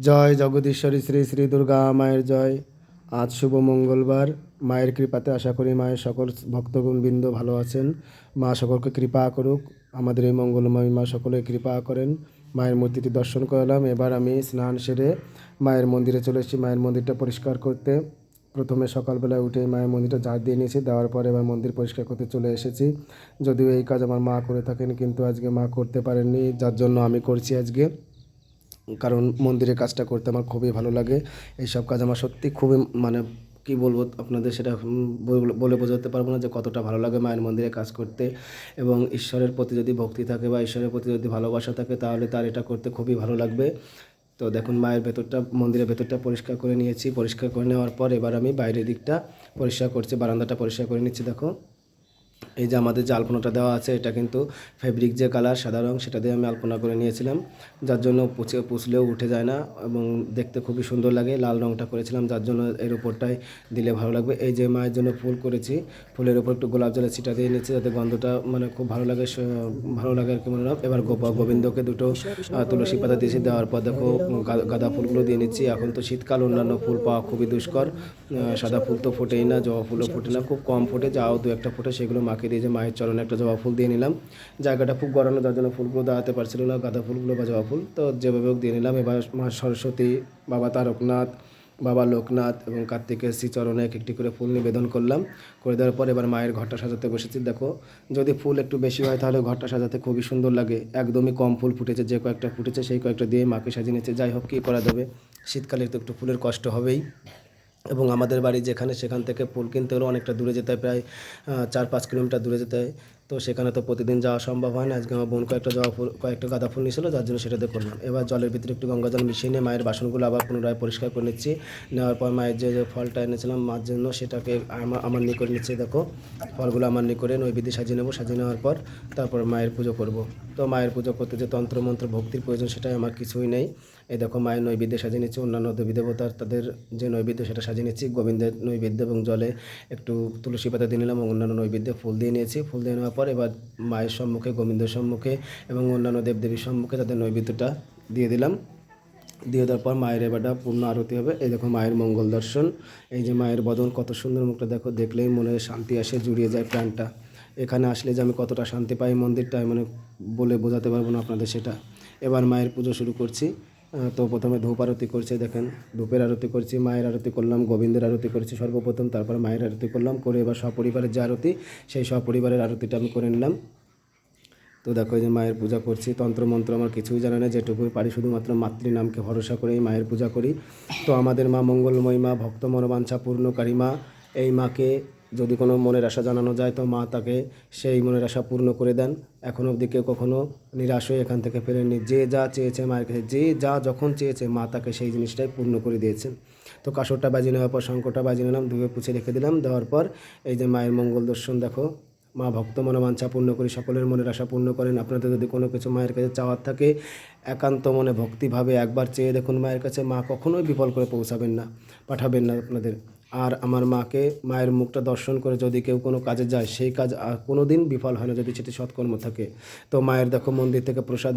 জয় জগদীশ্বরী শ্রী শ্রী দুর্গা মায়ের জয়। আজ শুভ মঙ্গলবার। মায়ের কৃপাতে আশা করি মায়ের সকল ভক্তগণবৃন্দ ভালো আছেন। মা সকলকে কৃপা করুক। আমাদের এই মঙ্গলময় মা সকলে কৃপা করেন। মায়ের মূর্তিটি দর্শন করলাম। এবার আমি স্নান সেরে মায়ের মন্দিরে চলে এসেছি। মায়ের মন্দিরটা পরিষ্কার করতে। প্রথমে সকালবেলায় উঠে মায়ের মন্দিরটা ঝাড় দিয়ে নিয়েছি। দেওয়ার পরে এবার মন্দির পরিষ্কার করতে চলে এসেছি। যদিও এই কাজ আমার মা করে থাকেন, কিন্তু আজকে মা করতে পারেননি। যার জন্য আমি করছি আজকে। কারণ মন্দিরের কাজটা করতে আমার খুবই ভালো লাগে। এইসব কাজ আমার সত্যি খুবই মানে কি বলব আপনাদের সেটা বলে বোঝাতে পারব না যে কতটা ভালো লাগে মায়ের মন্দিরে কাজ করতে। এবং ঈশ্বরের প্রতি যদি ভক্তি থাকে বা ঈশ্বরের প্রতি যদি ভালোবাসা থাকে তাহলে তার এটা করতে খুবই ভালো লাগবে। তো দেখুন মায়ের ভেতরটা, মন্দিরের ভেতরটা পরিষ্কার করে নিয়েছি। পরিষ্কার করে নেওয়ার পর এবার আমি বাইরের দিকটা পরিষ্কার করছি, বারান্দাটা পরিষ্কার করে নিচ্ছি, দেখো। এই যে আমাদের যে আলপনাটা দেওয়া আছে, এটা কিন্তু ফেব্রিক যে কালার সাদা রং, সেটা দিয়ে আমি আলপনা করে নিয়েছিলাম। যার জন্য পুছে পুছলেও উঠে যায় না এবং দেখতে খুবই সুন্দর লাগে। লাল রংটা করেছিলাম, যার জন্য এর উপরটায় দিলে ভালো লাগবে। এই যে মায়ের জন্য ফুল করেছি, ফুলের উপর একটু গোলাপ জলের ছিটা দিয়ে নিয়েছি যাতে গন্ধটা মানে খুব ভালো লাগে ভালো লাগে আর কি মনে এবার গোপা, গোবিন্দকে দুটো তুলসী পাতা দিয়েছি, দেওয়ার পর দেখো গাঁদা ফুলগুলো দিয়ে নিচ্ছি। এখন তো শীতকাল, অন্যান্য ফুল পাওয়া খুবই দুষ্কর। সাদা ফুল তো ফোটেই না, জবা ফুলও ফোটে না, খুব কম ফোটে, যাও দু একটা ফোটে, সেগুলো মাকে দিয়ে যে মায়ের চরণে একটা জবা ফুল দিয়ে নিলাম। জায়গাটা খুব গরম যার জন্য ফুলগুলো দাঁড়াতে পারছিল না, গাঁদা ফুলগুলো বা জবা ফুল। তো যেভাবে হোক দিয়ে নিলাম। এবার মা সরস্বতী, বাবা তারকনাথ, বাবা লোকনাথ এবং কার্তিকের শ্রীচরণে এক একটি করে ফুল নিবেদন করলাম। করে দেওয়ার পর এবার মায়ের ঘরটা সাজাতে বসেছি। দেখো, যদি ফুল একটু বেশি হয় তাহলে ঘরটা সাজাতে খুবই সুন্দর লাগে। একদমই কম ফুল ফুটেছে, যে কয়েকটা ফুটেছে সেই কয়েকটা দিয়ে মাকে সাজিয়ে নিচ্ছে যাই হোক, কী করা যাবে? শীতকালে তো একটু ফুলের কষ্ট হবেই। এবং আমাদের বাড়ি যেখানে সেখান থেকে ফুল কিনতে হলেও অনেকটা দূরে যেতে হয়, প্রায় চার পাঁচ কিলোমিটার দূরে যেতে হয়। তো সেখানে তো প্রতিদিন যাওয়া সম্ভব হয় না। আজকে আমার বোন কয়েকটা জবা ফুল, কয়েকটা গাঁদা ফুল নিয়েছিল, যার জন্য সেটাতে করলাম। এবার জলের ভিতরে একটু গঙ্গা জল মিশিয়ে নিয়ে মায়ের বাসনগুলো আবার পুনরায় পরিষ্কার করে নিচ্ছি। নেওয়ার পর মায়ের যে যে ফলটা এনেছিলাম মার জন্য সেটাকে আমার আমার নিয়ে করে নিচ্ছি, দেখো। ফলগুলো আমার নিয়ে করে নৈবেদ্য সাজিয়ে নেব, সাজিয়ে নেওয়ার পর তারপর মায়ের পুজো করব। তো মায়ের পুজো করতে যে তন্ত্রমন্ত্র ভক্তির প্রয়োজন সেটাই আমার কিছুই নেই। এই দেখো মায়ের নৈবেদ্য সাজিয়ে নিচ্ছি, অন্যান্য দেবী দেবতার তাদের যে নৈবেদ্য সেটা সাজিয়ে নিচ্ছি। গোবিন্দের নৈবেদ্য এবং জলে একটু তুলসী পাতা দিয়ে নিলাম এবং অন্যান্য নৈবেদ্য ফুল দিয়ে নিয়েছি। ফুল দিয়ে নেওয়ার পর এবার মায়ের সম্মুখে, গোবিন্দের সম্মুখে এবং অন্যান্য দেবদেবীর সম্মুখে তাদের নৈবেদ্যটা দিয়ে দিলাম। দিয়ে দেওয়ার পর মায়ের এবারটা পূর্ণ আরতি হবে। এই দেখো মায়ের মঙ্গল দর্শন। এই যে মায়ের বদন, কত সুন্দর মুখটা দেখো। দেখলেই মনে শান্তি আসে, জুড়িয়ে যায় প্রাণটা। এখানে আসলে যে আমি কতটা শান্তি পাই মন্দিরটা মানে বলে বোঝাতে পারব না আপনাদের সেটা। এবার মায়ের পুজো শুরু করছি। তো প্রথমে ধূপ আরতি করছে, দেখেন, ধূপের আরতি করছি, মায়ের আরতি করলাম, গোবিন্দের আরতি করেছি সর্বপ্রথম, তারপর মায়ের আরতি করলাম, করে এবার সপরিবারের যে আরতি, সেই সপরিবারের আরতিটা আমি করে নিলাম। তো দেখো যে মায়ের পূজা করছি, তন্ত্রমন্ত্র আমার কিছুই জানা নেই যেটুকু পারি শুধুমাত্র মাতৃনামকে ভরসা করেই মায়ের পূজা করি। তো আমাদের মা মঙ্গলময়ী মা, ভক্ত মনোবাঞ্ছা পূর্ণকারী মা এই মাকে যদি কোনো মনের আশা জানানো যায় তো মা তাকে সেই মনের আশা পূর্ণ করে দেন। এখন অবধি কেউ কখনো নিরাশ হয়ে এখান থেকে ফেরেননি। যে যা চেয়েছে মায়ের কাছে, যে যা যখন চেয়েছে মা তাকে সেই জিনিসটাই পূর্ণ করে দিয়েছেন। তো কাসরটা বাজিয়ে নেওয়ার পর, শঙ্করটা বাজিয়ে নিলাম, ধুয়ে পুছে রেখে দিলাম। দেওয়ার পর এই যে মায়ের মঙ্গল দর্শন, দেখো, মা ভক্ত মনোবাঞ্ছা পূর্ণ করি, সকলের মনের আশা পূর্ণ করেন। আপনাদের যদি কোনো কিছু মায়ের কাছে চাওয়ার থাকে, একান্ত মনে ভক্তিভাবে একবার চেয়ে দেখুন মায়ের কাছে। মা কখনোই বিফল করে পৌঁছাবেন না, পাঠাবেন না আপনাদের। আর আমার মাকে, মায়ের মুখটা দর্শন করে যদি কেউ কোনো কাজে যায়, সেই কাজ আর কোনো দিন বিফল হয় না যদি সেটি সৎকর্ম থাকে। তো মায়ের দেখো মন্দির থেকে প্রসাদ